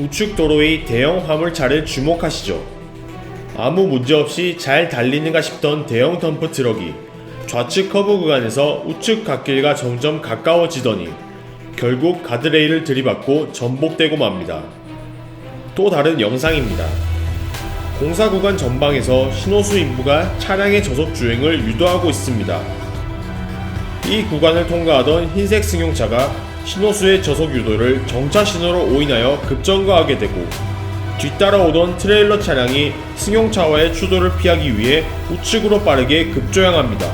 우측 도로의 대형 화물차를 주목하시죠. 아무 문제 없이 잘 달리는가 싶던 대형 덤프 트럭이 좌측 커브 구간에서 우측 갓길과 점점 가까워지더니 결국 가드레일을 들이받고 전복되고 맙니다. 또 다른 영상입니다. 공사 구간 전방에서 신호수 인부가 차량의 저속 주행을 유도하고 있습니다. 이 구간을 통과하던 흰색 승용차가 신호수의 저속 유도를 정차 신호로 오인하여 급정거하게 되고 뒤따라오던 트레일러 차량이 승용차와의 추돌을 피하기 위해 우측으로 빠르게 급조양합니다.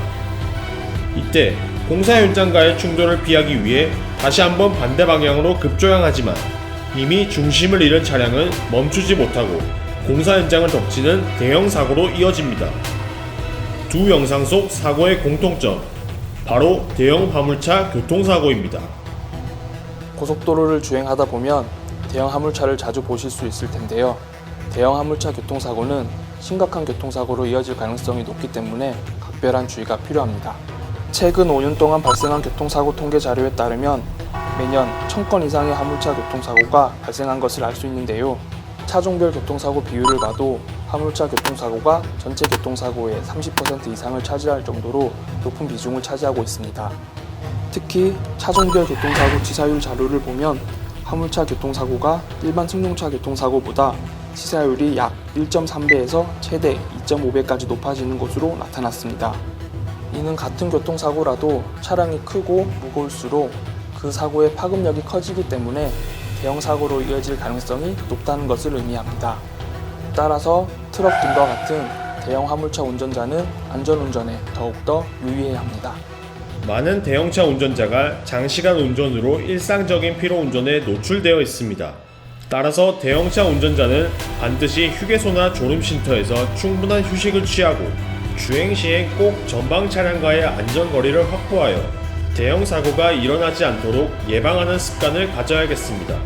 이때 공사 현장과의 충돌을 피하기 위해 다시 한번 반대 방향으로 급조양하지만 이미 중심을 잃은 차량은 멈추지 못하고 공사 현장을 덮치는 대형 사고로 이어집니다. 두 영상 속 사고의 공통점 바로 대형 화물차 교통사고입니다. 고속도로를 주행하다 보면 대형 화물차를 자주 보실 수 있을 텐데요. 대형 화물차 교통사고는 심각한 교통사고로 이어질 가능성이 높기 때문에 각별한 주의가 필요합니다. 최근 5년 동안 발생한 교통사고 통계 자료에 따르면 매년 1000건 이상의 화물차 교통사고가 발생한 것을 알 수 있는데요. 차종별 교통사고 비율을 봐도 화물차 교통사고가 전체 교통사고의 30% 이상을 차지할 정도로 높은 비중을 차지하고 있습니다. 특히 차종별 교통사고 치사율 자료를 보면 화물차 교통사고가 일반 승용차 교통사고보다 치사율이 약 1.3배에서 최대 2.5배까지 높아지는 것으로 나타났습니다. 이는 같은 교통사고라도 차량이 크고 무거울수록 그 사고의 파급력이 커지기 때문에 대형 사고로 이어질 가능성이 높다는 것을 의미합니다. 따라서 트럭 등과 같은 대형 화물차 운전자는 안전운전에 더욱더 유의해야 합니다. 많은 대형차 운전자가 장시간 운전으로 일상적인 피로 운전에 노출되어 있습니다. 따라서 대형차 운전자는 반드시 휴게소나 졸음 쉼터에서 충분한 휴식을 취하고 주행 시엔 꼭 전방 차량과의 안전 거리를 확보하여 대형 사고가 일어나지 않도록 예방하는 습관을 가져야겠습니다.